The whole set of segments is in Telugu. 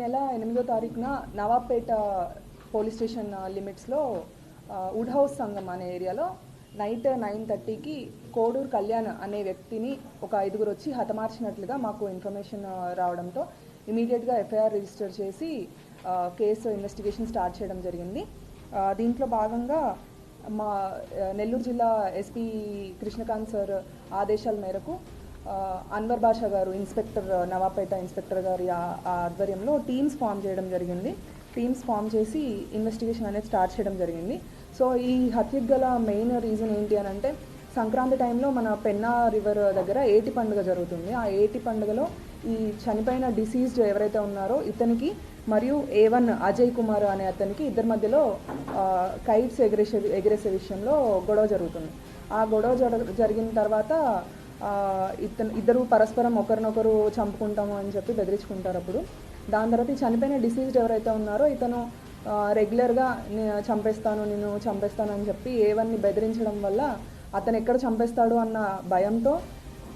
నెల ఎనిమిదో తారీఖున నవాబ్పేట పోలీస్ స్టేషన్ లిమిట్స్లో వుడ్ హౌస్ సంఘం అనే ఏరియాలో నైట్ నైన్ థర్టీకి కోడూరు కళ్యాణ్ అనే వ్యక్తిని ఒక ఐదుగురు వచ్చి హతమార్చినట్లుగా మాకు ఇన్ఫర్మేషన్ రావడంతో ఇమీడియట్గా ఎఫ్ఐఆర్ రిజిస్టర్ చేసి కేసు ఇన్వెస్టిగేషన్ స్టార్ట్ చేయడం జరిగింది. దీంట్లో భాగంగా మా నెల్లూరు జిల్లా ఎస్పీ కృష్ణకాంత్ సార్ ఆదేశాల మేరకు అన్వర్ బాషా గారు ఇన్స్పెక్టర్ నవాపేట ఇన్స్పెక్టర్ గారి ఆధ్వర్యంలో టీమ్స్ ఫామ్ చేయడం జరిగింది. టీమ్స్ ఫామ్ చేసి ఇన్వెస్టిగేషన్ అనేది స్టార్ట్ చేయడం జరిగింది. సో ఈ హత్యకు గల మెయిన్ రీజన్ ఏంటి అని అంటే సంక్రాంతి టైంలో మన పెన్నా రివర్ దగ్గర ఏటి పండుగ జరుగుతుంది. ఆ ఏటి పండుగలో ఈ చనిపోయిన డిసీజ్డ్ ఎవరైతే ఉన్నారో ఇతనికి మరియు ఏ వన్ అజయ్ కుమార్ అనే అతనికి ఇద్దరి మధ్యలో కైట్స్ ఎగిరేసే ఎగిరేసే విషయంలో గొడవ జరుగుతుంది. ఆ గొడవ జర జరిగిన తర్వాత ఇతను ఇద్దరు పరస్పరం ఒకరినొకరు చంపుకుంటాము అని చెప్పి బెదిరించుకుంటారు అప్పుడు. దాని తర్వాత ఈ చనిపోయిన డిసీజ్డ్ ఎవరైతే ఉన్నారో ఇతను రెగ్యులర్గా నేను చంపేస్తాను నేను చంపేస్తాను అని చెప్పి ఏవన్ని బెదిరించడం వల్ల అతను ఎక్కడ చంపేస్తాడు అన్న భయంతో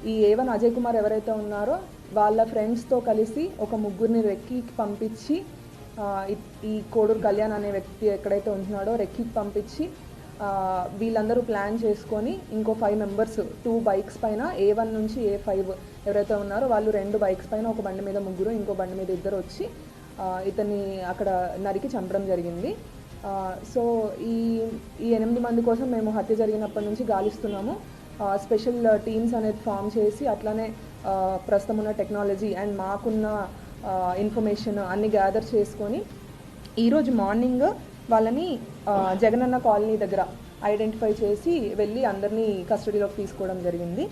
ఈ ఏవన్ అజయ్ కుమార్ ఎవరైతే ఉన్నారో వాళ్ళ ఫ్రెండ్స్తో కలిసి ఒక ముగ్గురిని రెక్కి పంపించి ఈ- కోడూరు కళ్యాణ్ అనే వ్యక్తి ఎక్కడైతే ఉంటున్నాడో రెక్కికి పంపించి వీళ్ళందరూ ప్లాన్ చేసుకొని ఇంకో ఫైవ్ మెంబర్స్ టూ బైక్స్ పైన ఏ వన్ నుంచి ఏ ఫైవ్ ఎవరైతే ఉన్నారో వాళ్ళు రెండు బైక్స్ పైన ఒక బండి మీద ముగ్గురు ఇంకో బండి మీద ఇద్దరు వచ్చి ఇతన్ని అక్కడ నరికి చంపడం జరిగింది. సో ఈ ఈ ఎనిమిది మంది కోసం మేము హత్య జరిగినప్పటి నుంచి గాలిస్తున్నాము. స్పెషల్ టీమ్స్ అనేది ఫామ్ చేసి అట్లానే ప్రస్తుతం ఉన్న టెక్నాలజీ అండ్ మాకున్న ఇన్ఫర్మేషన్ అన్ని గ్యాదర్ చేసుకొని ఈరోజు మార్నింగ్ వాళ్ళని జగనన్న కాలనీ దగ్గర ఐడెంటిఫై చేసి వెళ్ళి అందరినీ కస్టడీలోకి తీసుకోవడం జరిగింది.